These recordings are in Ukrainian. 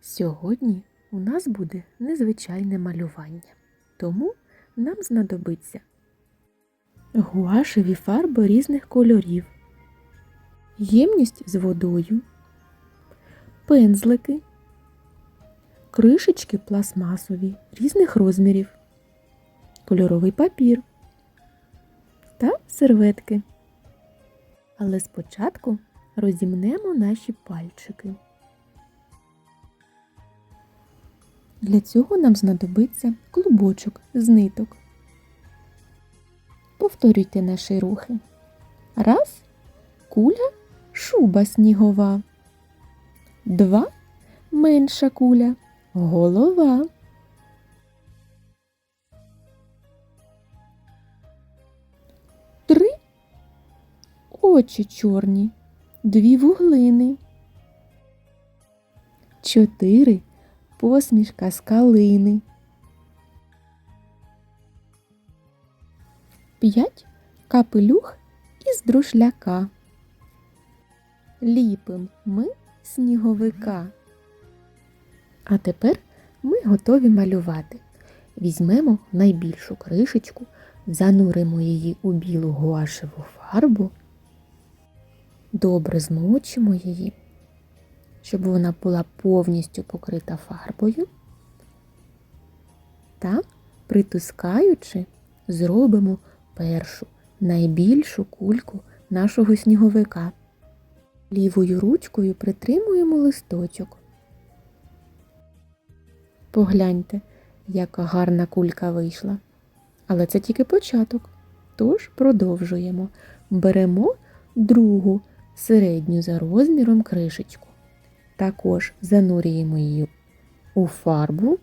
Сьогодні у нас буде незвичайне малювання, тому нам знадобиться гуашеві фарби різних кольорів, ємність з водою, пензлики, кришечки пластмасові різних розмірів, кольоровий папір та серветки. Але спочатку розімнемо наші пальчики. Для цього нам знадобиться клубочок з ниток. Повторюйте наші рухи. Раз куля шуба снігова. Два менша куля голова. Три очі чорні, дві вуглини. Чотири посмішка з калини. П'ять капелюх із друшляка. Ліпим ми сніговика. А тепер ми готові малювати. Візьмемо найбільшу кришечку, зануримо її у білу гуашеву фарбу, добре змочимо її щоб вона була повністю покрита фарбою. Та, притискаючи, зробимо першу найбільшу кульку нашого сніговика. Лівою ручкою притримуємо листочок. Погляньте, яка гарна кулька вийшла. Але це тільки початок. Тож продовжуємо. Беремо другу середню за розміром кришечку. Також занурюємо її у фарбу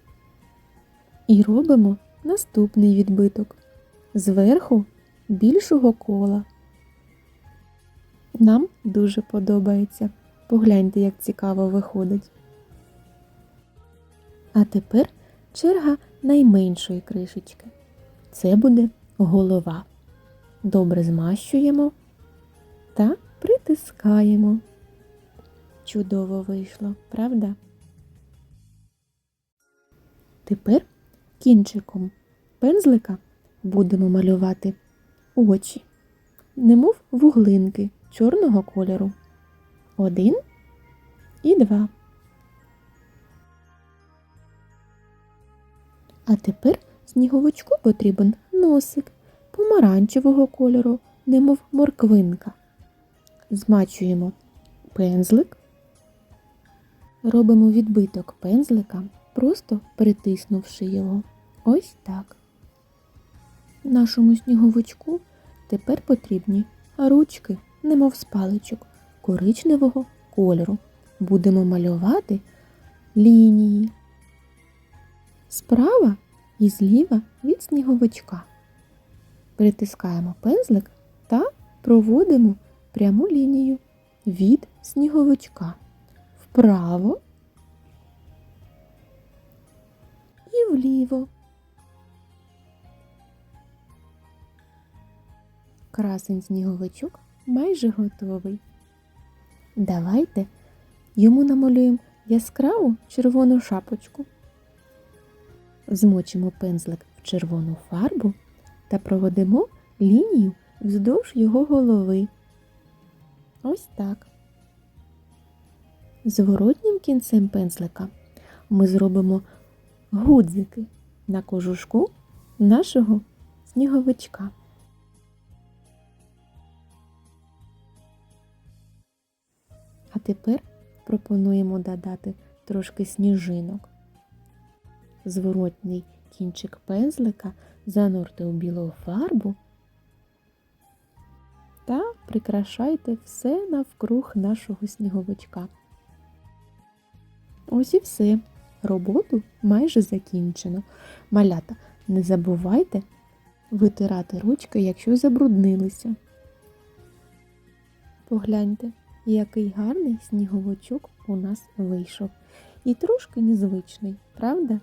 і робимо наступний відбиток зверху більшого кола. Нам дуже подобається. Погляньте, як цікаво виходить. А тепер черга найменшої кришечки. Це буде голова. Добре змащуємо та притискаємо. Чудово вийшло, правда? Тепер кінчиком пензлика будемо малювати очі, немов вуглинки чорного кольору. Один і два. А тепер сніговичку потрібен носик помаранчевого кольору, немов морквинка. Змачуємо пензлик Робимо відбиток пензлика, просто притиснувши його. Ось так. Нашому сніговичку тепер потрібні ручки, немов з паличок, коричневого кольору. Будемо малювати лінії. Справа і зліва від сніговичка. Притискаємо пензлик та проводимо пряму лінію від сніговичка вправо і вліво. Красень сніговичок майже готовий. Давайте йому намалюємо яскраву червону шапочку. Змочимо пензлик в червону фарбу та проведемо лінію вздовж його голови. Ось так. Зворотнім кінцем пензлика ми зробимо гудзики на кожушку нашого сніговичка. А тепер пропонуємо додати трошки сніжинок. Зворотній кінчик пензлика занурте у білу фарбу та прикрашайте все навкруг нашого сніговичка. Ось і все. Роботу майже закінчено. Малята, не забувайте витирати ручки, якщо забруднилися. Погляньте, який гарний сніговичок у нас вийшов. І трошки незвичний, правда?